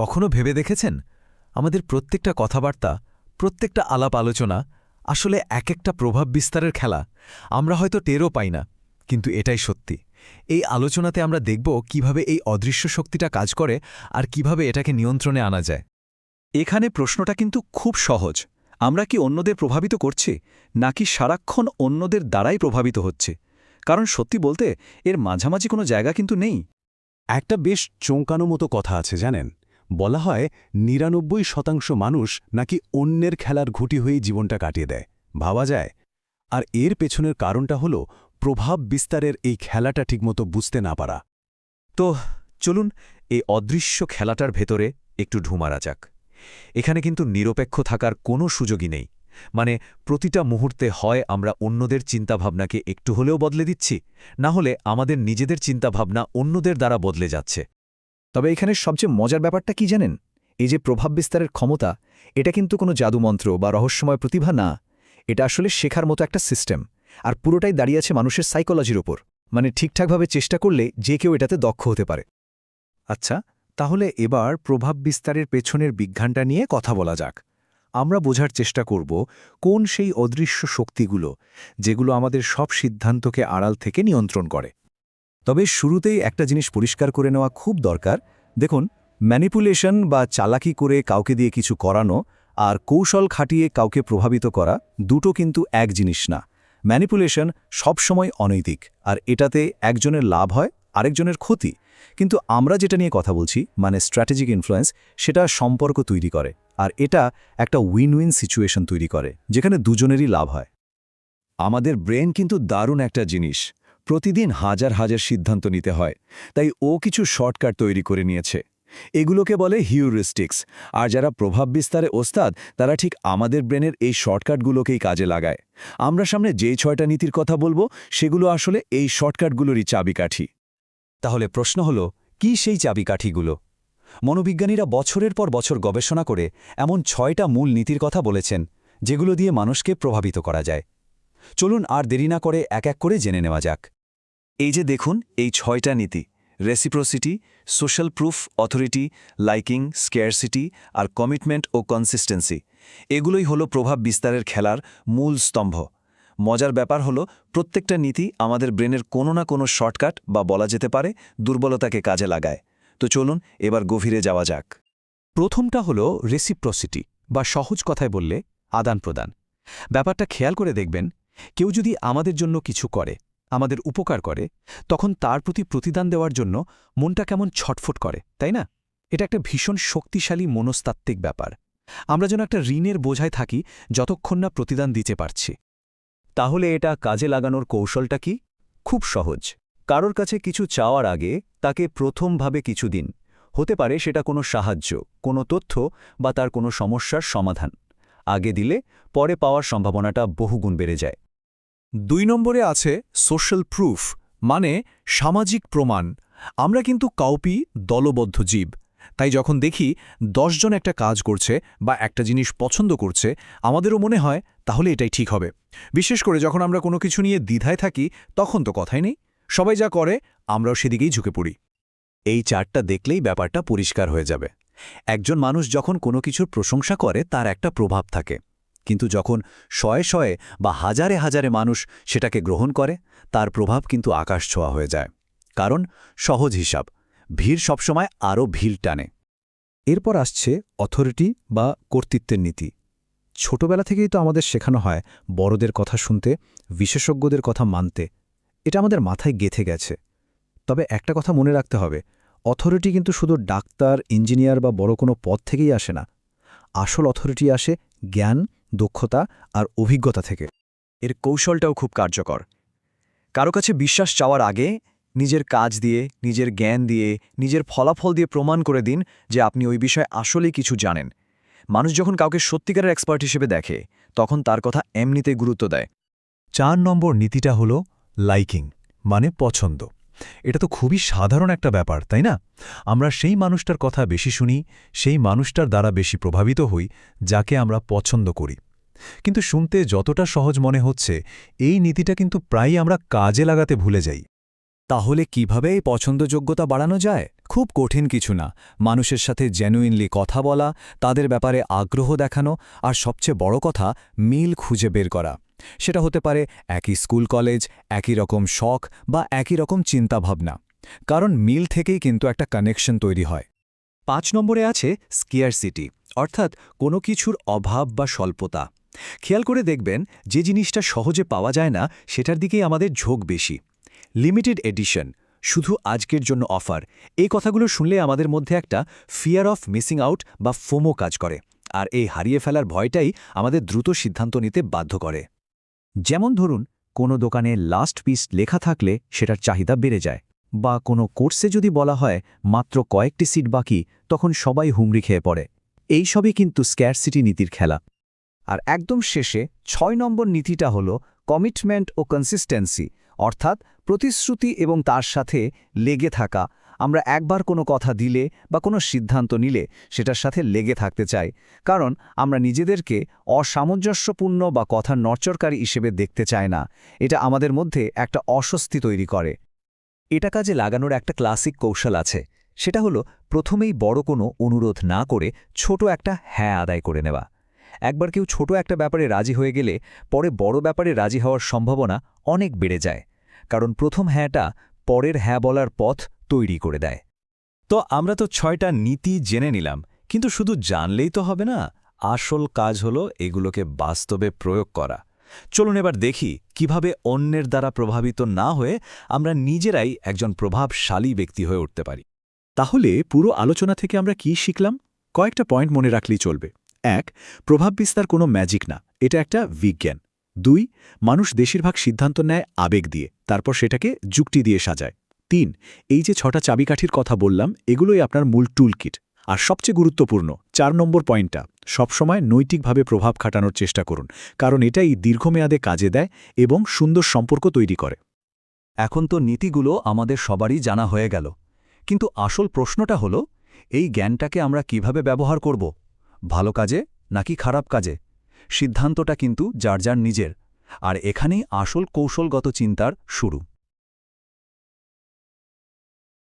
কখনো ভেবে দেখেছেন? আমাদের প্রত্যেকটা কথাবার্তা, প্রত্যেকটা আলাপ আলোচনা আসলে এক একটা প্রভাব বিস্তারের খেলা। আমরা হয়তো টেরও পাই না, কিন্তু এটাই সত্যি। এই আলোচনাতে আমরা দেখব কীভাবে এই অদৃশ্য শক্তিটা কাজ করে আর কীভাবে এটাকে নিয়ন্ত্রণে আনা যায়। এখানে প্রশ্নটা কিন্তু খুব সহজ। আমরা কি অন্যদের প্রভাবিত করছি, নাকি সারাক্ষণ অন্যদের দ্বারাই প্রভাবিত হচ্ছে? কারণ সত্যি বলতে, এর মাঝামাঝি কোনো জায়গা কিন্তু নেই। একটা বেশ চোঁকানো মতো কথা আছে, জানেন? বলা হয়, নিরানব্বই শতাংশ মানুষ নাকি অন্যের খেলার ঘুটি হয়েই জীবনটা কাটিয়ে দেয়। ভাবা যায়। আর এর পেছনের কারণটা হল, প্রভাব বিস্তারের এই খেলাটা ঠিকমতো বুঝতে না পারা। তো, চলুন এই অদৃশ্য খেলাটার ভেতরে একটু ঢুমারা যাক। এখানে কিন্তু নিরপেক্ষ থাকার কোনো সুযোগই নেই। মানে প্রতিটা মুহূর্তে হয় আমরা অন্যদের চিন্তাভাবনাকে একটু হলেও বদলে দিচ্ছি, না হলে আমাদের নিজেদের চিন্তাভাবনা অন্যদের দ্বারা বদলে যাচ্ছে। তবে এখানে সবচেয়ে মজার ব্যাপারটা কি জানেন? এই যে প্রভাব বিস্তারের ক্ষমতা, এটা কিন্তু কোনো জাদুমন্ত্র বা রহস্যময় প্রতিভা না। এটা আসলে শেখার মতো একটা সিস্টেম। আর পুরোটাই দাঁড়িয়ে আছে মানুষের সাইকোলজির ওপর। মানে ঠিকঠাকভাবে চেষ্টা করলে যে কেউ এটাতে দক্ষ হতে পারে। আচ্ছা তাহলে এবার প্রভাব বিস্তারের পেছনের বিজ্ঞানটা নিয়ে কথা বলা যাক। আমরা বোঝার চেষ্টা করব কোন সেই অদৃশ্য শক্তিগুলো, যেগুলো আমাদের সব সিদ্ধান্তকে আড়াল থেকে নিয়ন্ত্রণ করে। তবে শুরুতেই একটা জিনিস পরিষ্কার করে নেওয়া খুব দরকার। দেখুন ম্যানিপুলেশন বা চালাকি করে কাউকে দিয়ে কিছু করানো আর কৌশল খাটিয়ে কাউকে প্রভাবিত করা দুটো কিন্তু এক জিনিস না। ম্যানিপুলেশন সবসময় অনৈতিক আর এটাতে একজনের লাভ হয়, আরেকজনের ক্ষতি। কিন্তু আমরা যেটা নিয়ে কথা বলছি মানে স্ট্র্যাটেজিক ইনফ্লুয়েন্স সেটা সম্পর্ক তৈরি করে আর এটা একটা উইন উইন সিচুয়েশন তৈরি করে, যেখানে দুজনেরই লাভ হয়। আমাদের ব্রেন কিন্তু দারুণ একটা জিনিস। প্রতিদিন হাজার হাজার সিদ্ধান্ত নিতে হয়, তাই ও কিছু শর্টকাট তৈরি করে নিয়েছে। এগুলোকে বলে হিউরিস্টিক্স, আর যারা প্রভাব বিস্তারে ওস্তাদ, তারা ঠিক আমাদের ব্রেনের এই শর্টকাটগুলোকেই কাজে লাগায়। আমরা সামনে যেই ছয়টা নীতির কথা বলব, সেগুলো আসলে এই শর্টকাটগুলোরই চাবিকাঠি। তাহলে প্রশ্ন হল, কি সেই চাবিকাঠিগুলো? মনোবিজ্ঞানীরা বছরের পর বছর গবেষণা করে এমন ছয়টা মূল নীতির কথা বলেছেন, যেগুলো দিয়ে মানুষকে প্রভাবিত করা যায়। চলুন আর দেরি না করে এক এক করে জেনে নেওয়া যাক। এই যে দেখুন, এই ছয়টা নীতি reciprocity social proof authority liking scarcity আর কমিটমেন্ট ও কনসিস্টেন্সি এগুলোই হলো প্রভাব বিস্তারের খেলার মূল স্তম্ভ। মজার ব্যাপার হলো, প্রত্যেকটা নীতি আমাদের ব্রেনের কোনো না কোনো শর্টকাট বা বলা যেতে পারে দুর্বলতাকে কাজে লাগায়। তো চলুন এবার গভীরে যাওয়া যাক। প্রথমটা হল রেসিপ্রসিটি বা সহজ কথায় বললে আদান প্রদান ব্যাপারটা খেয়াল করে দেখবেন কেউ যদি আমাদের জন্য কিছু করে, আমাদের উপকার করে, তখন তার প্রতি প্রতিদান দেওয়ার জন্য মনটা কেমন ছটফট করে, তাই না? এটা একটা ভীষণ শক্তিশালী মনস্তাত্ত্বিক ব্যাপার। আমরা যেন একটা ঋণের বোঝায় থাকি যতক্ষণ না প্রতিদান দিতে পারছি। তাহলে এটা কাজে লাগানোর কৌশলটা কি? খুব সহজ। কারোর কাছে কিছু চাওয়ার আগে তাকে প্রথমভাবে কিছু দিন। হতে পারে সেটা কোনো সাহায্য, কোনো তথ্য বা তার কোনো সমস্যার সমাধান। আগে দিলে পরে পাওয়ার সম্ভাবনাটা বহুগুণ বেড়ে যায়। দুই নম্বরে আছে সোশ্যাল প্রুফ মানে সামাজিক প্রমাণ। আমরা কিন্তু কাউপি দলবদ্ধ জীব। তাই যখন দেখি দশজন একটা কাজ করছে বা একটা জিনিস পছন্দ করছে, আমাদেরও মনে হয় তাহলে এটাই ঠিক হবে। বিশেষ করে যখন আমরা কোনো কিছু নিয়ে দ্বিধায় থাকি, তখন তো কথাই নেই। সবাই যা করে, আমরাও সেদিকেই ঝুঁকে পড়ি। এই চারটা দেখলেই ব্যাপারটা পরিষ্কার হয়ে যাবে। একজন মানুষ যখন কোনো কিছুর প্রশংসা করে, তার একটা প্রভাব থাকে। কিন্তু যখন শয়ে শয়ে বা হাজারে হাজারে মানুষ সেটাকে গ্রহণ করে, তার প্রভাব কিন্তু আকাশ ছোঁয়া হয়ে যায়। কারণ সহজ হিসাব, ভিড় সবসময় আরও ভিড় টানে। এরপর আসছে অথরিটি বা কর্তৃত্বের নীতি। ছোটবেলা থেকেই তো আমাদের শেখানো হয় বড়দের কথা শুনতে, বিশেষজ্ঞদের কথা মানতে। এটা আমাদের মাথায় গেথে গেছে। তবে একটা কথা মনে রাখতে হবে, অথরিটি কিন্তু শুধু ডাক্তার, ইঞ্জিনিয়ার বা বড় কোনো পদ থেকেই আসে না। আসল অথরিটি আসে জ্ঞান দক্ষতা আর অভিজ্ঞতা থেকে। এর কৌশলটাও খুব কার্যকর। কারও কাছে বিশ্বাস চাওয়ার আগে নিজের কাজ দিয়ে, নিজের জ্ঞান দিয়ে, নিজের ফলাফল দিয়ে প্রমাণ করে দিন যে আপনি ওই বিষয়ে আসলেই কিছু জানেন। মানুষ যখন কাউকে সত্যিকারের এক্সপার্ট হিসেবে দেখে, তখন তার কথা এমনিতে গুরুত্ব দেয়। চার নম্বর নীতিটা হল লাইকিং মানে পছন্দ। এটা তো খুবই সাধারণ একটা ব্যাপার, তাই না? আমরা সেই মানুষটার কথা বেশি শুনি, সেই মানুষটার দ্বারা বেশি প্রভাবিত হই, যাকে আমরা পছন্দ করি। কিন্তু শুনতে যতটা সহজ মনে হচ্ছে, এই নীতিটা কিন্তু প্রায়ই আমরা কাজে লাগাতে ভুলে যাই। তাহলে কীভাবে এই পছন্দযোগ্যতা বাড়ানো যায়? খুব কঠিন কিছু না। মানুষের সাথে জেনুইনলি কথা বলা, তাদের ব্যাপারে আগ্রহ দেখানো আর সবচেয়ে বড় কথা, মিল খুঁজে বের করা। সেটা হতে পারে একই স্কুল কলেজ, একই রকম শখ বা একই রকম চিন্তাভাবনা। কারণ মিল থেকেই কিন্তু একটা কানেকশন তৈরি হয়। পাঁচ নম্বরে আছে স্কিয়ারসিটি অর্থাৎ কোনো কিছুর অভাব বা স্বল্পতা। খেয়াল করে দেখবেন, যে জিনিসটা সহজে পাওয়া যায় না, সেটার দিকেই আমাদের ঝোঁক বেশি। লিমিটেড এডিশন শুধু আজকের জন্য অফার এই কথাগুলো শুনলে আমাদের মধ্যে একটা ফিয়ার অফ মিসিং আউট বা ফোমো কাজ করে, আর এই হারিয়ে ফেলার ভয়টাই আমাদের দ্রুত সিদ্ধান্ত নিতে বাধ্য করে। যেমন ধরুন, কোনো দোকানে লাস্ট পিস লেখা থাকলে সেটার চাহিদা বেড়ে যায়, বা কোনো কোর্সে যদি বলা হয় মাত্র কয়েকটি সিট বাকি, তখন সবাই হুমড়ি খেয়ে পড়ে। এই সবই কিন্তু স্ক্যারসিটি নীতির খেলা। আর একদম শেষে ছয় নম্বর নীতিটা হল কমিটমেন্ট ও কনসিস্টেন্সি অর্থাৎ প্রতিশ্রুতি এবং তার সাথে লেগে থাকা। আমরা একবার কোনো কথা দিলে বা কোনো সিদ্ধান্ত নিলে সেটার সাথে লেগে থাকতে চাই। কারণ আমরা নিজেদেরকে অসামঞ্জস্যপূর্ণ বা কথা নড়চরকারী হিসেবে দেখতে চাই না। এটা আমাদের মধ্যে একটা অস্বস্তি তৈরি করে। এটা কাজে লাগানোর একটা ক্লাসিক কৌশল আছে। সেটা হলো প্রথমেই বড় কোনো অনুরোধ না করে ছোট একটা হ্যাঁ আদায় করে নেওয়া। একবার কেউ ছোট একটা ব্যাপারে রাজি হয়ে গেলে পরে বড় ব্যাপারে রাজি হওয়ার সম্ভাবনা অনেক বেড়ে যায়। কারণ প্রথম হ্যাঁটা পরের হ্যাঁ বলার পথ তৈরি করে দেয়। তো আমরা তো ছয়টা নীতি জেনে নিলাম, কিন্তু শুধু জানলেই তো হবে না, আসল কাজ হলো এগুলোকে বাস্তবে প্রয়োগ করা। চলুন এবার দেখি কীভাবে অন্যের দ্বারা প্রভাবিত না হয়ে আমরা নিজেরাই একজন প্রভাবশালী ব্যক্তি হয়ে উঠতে পারি। তাহলে পুরো আলোচনা থেকে আমরা কি শিখলাম? কয়েকটা পয়েন্ট মনে রাখলেই চলবে। এক, প্রভাব বিস্তার কোনো ম্যাজিক না, এটা একটা বিজ্ঞান। দুই, মানুষ বেশিরভাগ সিদ্ধান্ত নেয় আবেগ দিয়ে, তারপর সেটাকে যুক্তি দিয়ে সাজায়। তিন, এই যে ছটা চাবিকাঠির কথা বললাম, এগুলোই আপনার মূল টুলকিট আর সবচেয়ে গুরুত্বপূর্ণ, চার নম্বর পয়েন্টটা, সবসময় নৈতিকভাবে প্রভাব খাটানোর চেষ্টা করুন, কারণ এটাই দীর্ঘমেয়াদে কাজে দেয় এবং সুন্দর সম্পর্ক তৈরি করে। এখন তো নীতিগুলো আমাদের সবারই জানা হয়ে গেল। কিন্তু আসল প্রশ্নটা হলো, এই জ্ঞানটাকে আমরা কীভাবে ব্যবহার করব? ভালো কাজে নাকি খারাপ কাজে? সিদ্ধান্তটা কিন্তু যার যার নিজের। আর এখানেই আসল কৌশলগত চিন্তার শুরু।